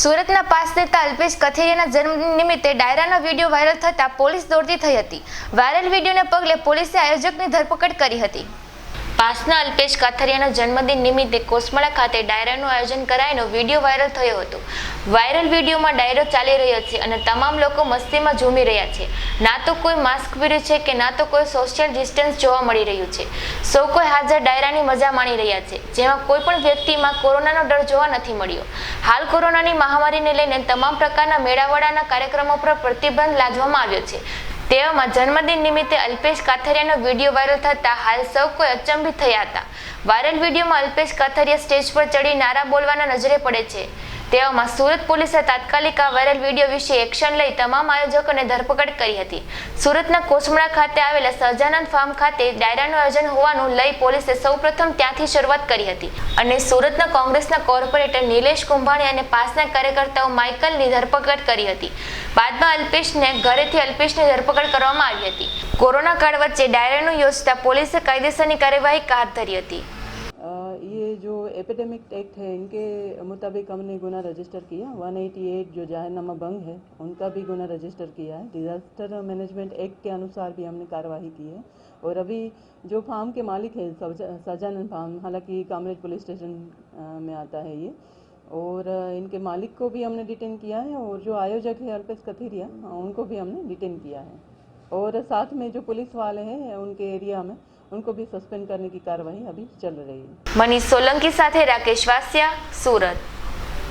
સુરતના પાસ નેતા અલ્પેશ કથિરિયાના જન્મ નિમિત્તે ડાયરાનો વીડિયો વાયરલ થતા પોલીસ દોડતી થઈ હતી. વાયરલ વિડીયોને પગલે પોલીસે આયોજકની ધરપકડ કરી હતી. પાસના અલ્પેશ કાથરિયાના જન્મદિન નિમિત્તે કોસમળા ખાતે ડાયરાનું આયોજન કરાયનો વીડિયો વાયરલ થયો હતો. વાયરલ વિડીયોમાં ડાયરો ચાલી રહ્યો છે અને તમામ લોકો મસ્તીમાં ઝૂમી રહ્યા છે. ના તો કોઈ માસ્ક પહેર્યું છે કે ના તો કોઈ સોશિયલ ડિસ્ટન્સ જોવા મળી રહ્યું છે. સૌ કોઈ હાજર ડાયરાની મજા માણી રહ્યા છે. જેમાં કોઈ પણ વ્યક્તિમાં કોરોનાનો ડર જોવા નથી મળ્યો. હાલ કોરોનાની મહામારીને લઈને તમામ પ્રકારના મેળાવડાના કાર્યક્રમો પર પ્રતિબંધ લાદવામાં આવ્યો છે. તેવામાં જન્મદિન નિમિત્તે અલ્પેશ કાથરિયાનો વીડિયો વાયરલ થતા હાલ સૌ કોઈ અચંબિત થયા હતા. વાયરલ વિડીયોમાં અલ્પેશ કાથરિયા સ્ટેજ પર ચડી નારા બોલવાના નજરે પડે છે. તેવામાં સુરત પોલીસે તાત્કાલિક આ વાયરલ વીડિયો વિશે એક્શન લઈ તમામ આયોજકોને ધરપકડ કરી હતી. સુરતના કોસમડા ખાતે આવેલા સહજાનંદ ફાર્મ ખાતે ડાયરાનું આયોજન હોવાનું લઈ પોલીસે સૌપ્રથમ ત્યાંથી શરૂઆત કરી હતી. અને સુરતના કોંગ્રેસના કોર્પોરેટર નિલેશ કુંભાણી અને પાસના કાર્યકર્તાઓ માઇકલની ધરપકડ કરી હતી. બાદમાં અલ્પેશને ઘરેથી અલ્પેશની ધરપકડ કરવામાં આવી હતી. કોરોના કાળ વચ્ચે ડાયરાનું યોજતા પોલીસે કાયદેસરની કાર્યવાહી હાથ ધરી હતી. जो एपिडेमिक एक्ट है, इनके मुताबिक हमने गुना रजिस्टर किया। 188 जो जाहिरनामा भंग है, उनका भी गुना रजिस्टर किया है। डिजास्टर मैनेजमेंट एक्ट के अनुसार भी हमने कार्रवाई की है। और अभी जो फार्म के मालिक है सजानंद फार्म हालाँकि कामरेज पुलिस स्टेशन में आता है ये। और इनके मालिक को भी हमने डिटेन किया है और जो आयोजक है, अल्पेश कथीरिया, उनको भी हमने डिटेन किया है। और साथ में जो पुलिस वाले हैं, उनके एरिया में उनको भी सस्पेंड करने की कार्रवाई अभी चल रही है मनीष सोलंकी साथ राकेश वासिया सूरत